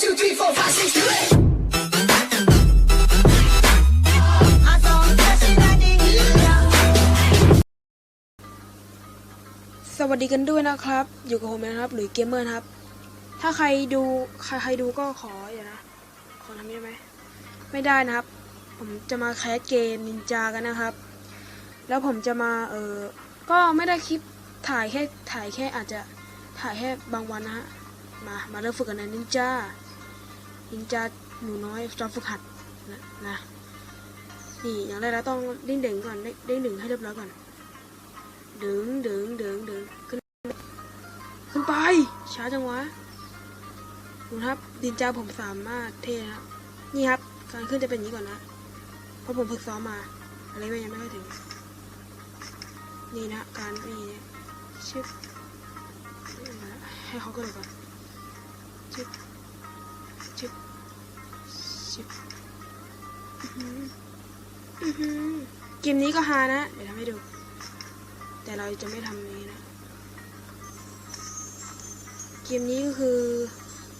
Two, three, four, five, six, seven, eight. สวัสดีกันด้วยนะครับ อยู่กับผมนะครับ หรือเกมเมอร์นะครับ ถ้าใครดูใครใครดูก็ขออย่านะ ขอทำได้ไหม ไม่ได้นะครับ ผมจะมาแคสเกมนินจากันนะครับ แล้วผมจะมาเออก็ไม่ได้คลิปถ่ายแค่ถ่ายแค่อาจจะถ่ายแค่บางวันนะฮะ มา มาเริ่มฝึกกันนะนินจา นินจาหนูน้อยจอมฝึกหัดนะนะนี่อย่างแรกเราต้องเด้งเด่งก่อนเด้งเด้งดึงให้เรียบร้อยก่อนดึงดึงดึงดึงขึ้นขึ้นไปช้าจังวะดูครับดินจาผมสามารถเท่นะครับนี่ครับการขึ้นจะเป็นอย่างนี้ก่อนนะเพราะผมฝึกซ้อมมาอะไรไม่ยังไม่ค่อยถึง นี่นะการนี่ชิบให้เขาก็เลยก่อนชิบชิบ ชิบอื้อหืออื้อหือเกมนี้ก็ฮานะ เดี๋ยวทำให้ดู แต่เราจะไม่ทำนี้นะ เกมนี้ก็คือ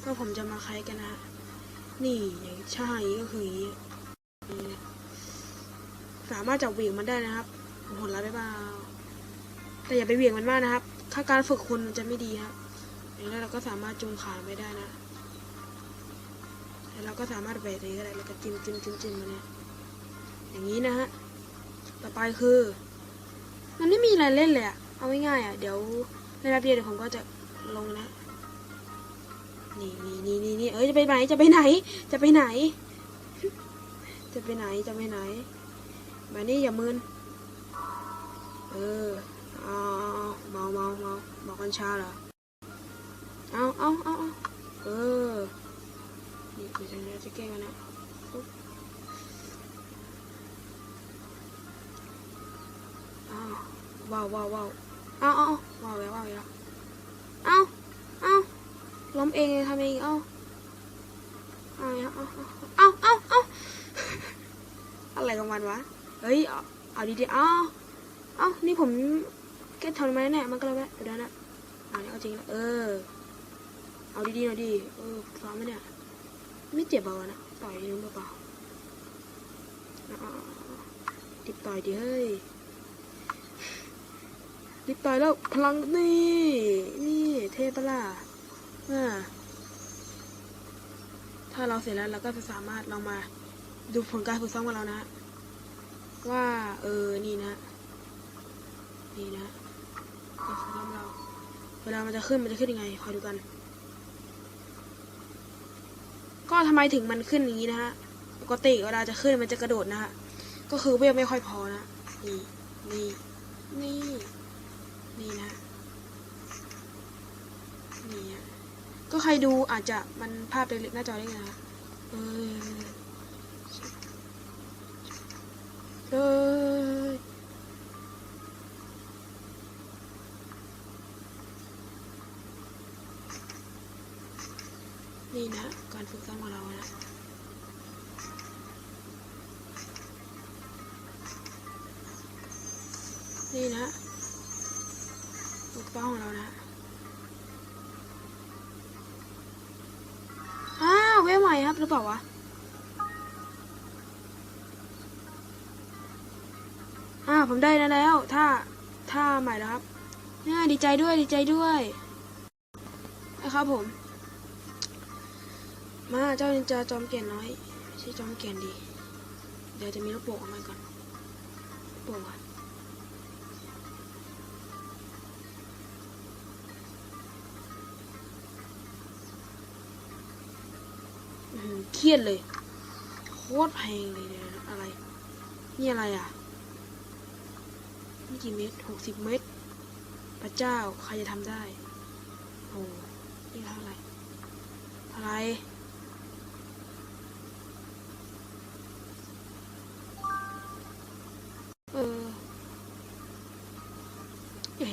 ก็ผมจะมาคล้ายกันนะ นี่อย่างใช่ก็คืออย่างนี้นี่นะสามารถจับเหวี่ยงมันได้นะครับผมผลลัพธ์ได้เปล่าแต่อย่าไปเหวี่ยงมันมากนะครับ ถ้าการฝึกคนมันจะไม่ดีครับอย่างนั้นเราก็สามารถจูงขาไม่ได้นะ แล้วเราก็สามารถแบกเองก็ได้แล้วก็จิ้มจิ้มจิ้มจิ้มมาเนี่ยอย่างนี้นะฮะต่อไปคือ มันไม่มีอะไรเล่นเลยอะเอาง่ายๆอะเดี๋ยวในแป๊บเดียวเดี๋ยวผมก็จะลงนะนี่นี่นี่นี่นี่เอ้ยจะไปไหนจะไปไหน จะไปไหน จะไปไหนจะไปไหนมานี่อย่ามึนเออเอาเอาเมาเมาเมาเมากัญชาเหรอเอาเอาเอาเอา เออนี่เดี๋ยวจะจะแก้งนนะปุ๊บอ้าวว้าวว้าวว้าวเอาเอาว้าวแล้วว้าวแล้วเอาเอาล้มเองทำเองเอาเอาเอาเอาเอาเอาอาอะไรของมันวะเฮ้ยเอาดีๆเอาเอานี่ผมแค่ทำไมเนี่ยมันก็เลยแวะเดี๋ยวนะเอาเนี่ยเอาจริงนะเออเอาดีๆหน่อยดิเออซ้อมไหมเนี่ย ไม่เจ็บเบานะต่อยนึงเบาๆเอาเอาติดต่อยดิเฮ้ยติดต่อยแล้วพลังนี่นี่เทปล่ะอ่าถ้าเราเสร็จแล้วเราก็จะสามารถเรามาดูผลการฝึกซ้อมของเรานะฮะว่าเออนี่นะ นี่นะการฝึกซ้อมเรา เวลามันจะขึ้นมันจะขึ้นยังไงคอยดูกัน ก็ทำไมถึงมันขึ้นอย่างนี้นะฮะ ปกติเวลาจะขึ้นมันจะกระโดดนะฮะ ก็คือเวลไม่ค่อยพอนะ นี่ นี่ นี่ นี่นะ นี่ฮะ ก็ใครดูอาจจะมันภาพเล็กๆหน้าจอได้ไงนะเออ เลย นี่นะการฝึกซ้อมของเรานะนี่นะฝึกซ้อมของเรานะอ้าวเว้ใหม่ครับหรือเปล่าวะอ่าผมได้แล้วถ้าถ้าใหม่แล้วครับน่าดีใจด้วยดีใจด้วยนะครับผม มาเจ้านินจาจอมเก่นน้อยไม่ใช่จอมเก่นดี เดี๋ยวจะมีลูกโป่งออกมาก่อนลูกโป่งอะอื้อหือเครียดเลย โคตรแพงเลยเนี่ยอะไร นี่อะไรอะ นี่กี่เมตรหกสิบเมตร พระเจ้าใครจะทำได้ โอ้นี่เท่าไหร่อะไร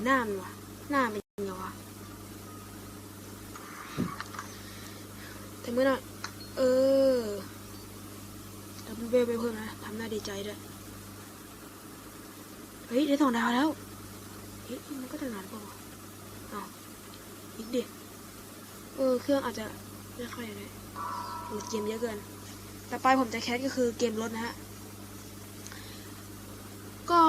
หน้ามันวะหน้าเป็นยังไงวะแต่เมื่อหน่อยเออดับเบิลเบลไปเพิ่มนะทำหน้าดีใจด้วยเฮ้ยได้สองดาวแล้วเฮ้ยมันก็จะนานเปล่าวะอาอีกดิเออเครื่องอาจจะไม่ค่อยเลยโหลดเกมเยอะเกิน ต่อไปผมจะแคสก็คือเกมรถนะฮะ ก็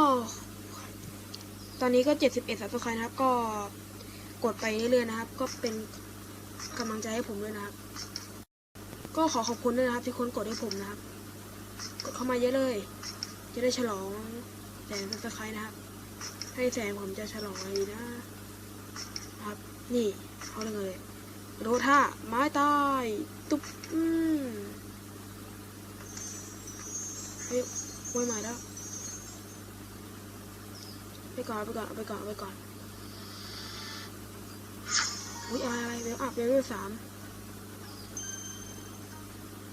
ตอนนี้ก็ 71สับสไครนะครับ ก็กดไปเรื่อยๆนะครับ ก็เป็นกำลังใจให้ผมด้วยนะครับ ก็ขอขอบคุณด้วยนะครับ ที่คนกดให้ผมนะครับ กดเข้ามาเยอะเลย จะได้ฉลองแสนสับสไครนะครับ ให้แสนผมจะฉลองอะไรนะครับ นี่เขาเลยโรท่าไม้ตายตุ๊บอืมเฮ้ยโวยหม่แล้ว ไปก่อนไปก่อนไปก่อนไปก่อนอุ้ยอะไรอะไรเวลอัพเวลสาม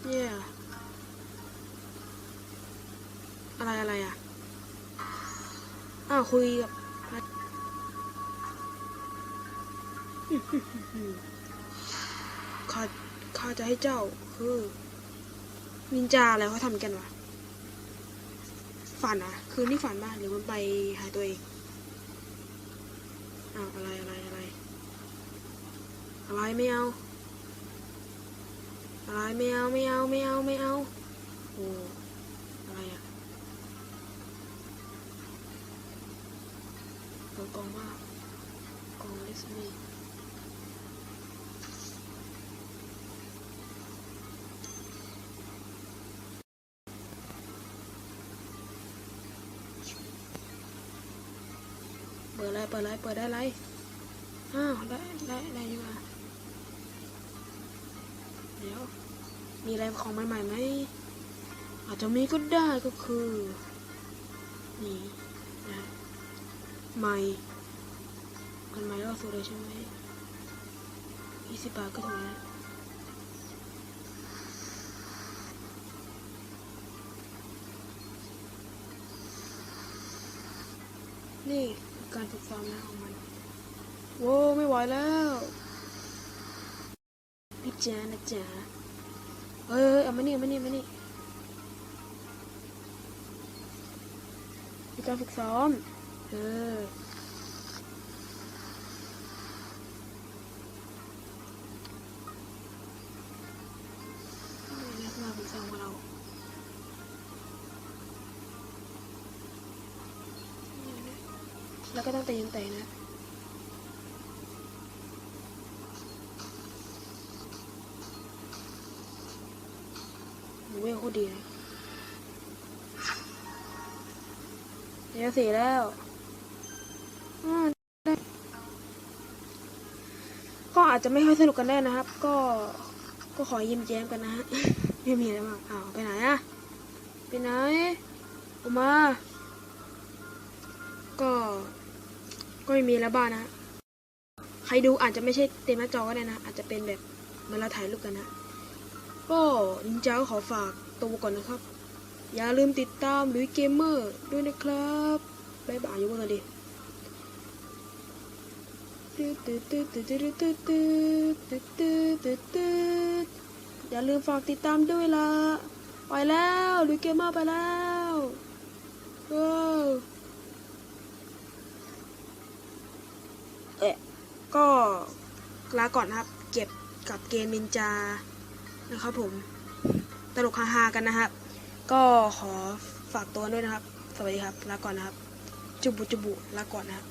เนี่ยอะไรอะไรอะอ้าวคุยกับข้าข้าจะให้เจ้าคือนินจาอะไรเขาทำกันวะ ฝันอะ คืนนี่ฝันมาหรือมันไปหาตัวเองอ้าวอะไรอะไรอะไร อะไรไม่เอา อะไรไม่เอาไม่เอาไม่เอาไม่เอาโอ้อะไรอะกล่องว่ากล่องลิสมี ปิดอะไรเปิดอะไรเปิดได้ไรอ้าวได้ได้ได้ดีกว่าเดี๋ยวมีอะไรของใหม่ๆไหมอาจจะมีก็ได้ก็คือ นี่นะใหม่มันใหม่ล่าสุดเลยใช่ไหมยี่สิบบาทก็ถูกแล้วนี่ การฝึกซ้อมนะของมันโว้ไม่ไหวแล้วพี่แจานะจ๊ะเฮ้ยเฮ้ยเอามานี่เอามานี่เอามานี่มีการฝึกซ้อม เออ นี่คือการฝึกซ้อมของเรา แล้วก็ต้องเตยังเตะนะเวลโคตรดีนะเดี๋ยวสี่แล้วอ่าก็อาจจะไม่ค่อยสนุกกันได้นะครับ ก็ก็ขอยิ้มแย้มกันนะฮะไม่มีอะไรมากอ้าวไปไหนอะไปไหนออกมา ก็ ก็ไม่มีแล้วบ้านนะ ใครดูอาจจะไม่ใช่เต็มหน้าจอก็ได้นะ อาจจะเป็นแบบเวลาถ่ายรูปกันนะ ก็นินจาก็ขอฝากตัวก่อนนะครับ อย่าลืมติดตามหรือเกมเมอร์ด้วยนะครับบ๊ายบายอยู่บนกันดิอย่าลืมฝากติดตามด้วยล่ะ ไปแล้วหรือเกมเมอร์ไปแล้วว้ แอะก็ลาก่อนนะครับ เก็บกับเกมนินจานะครับผมตลกฮาๆกันนะครับ ก็ขอฝากตัวด้วยนะครับ สวัสดีครับลาก่อนนะครับ จุบุจุบุลาก่อนนะครับ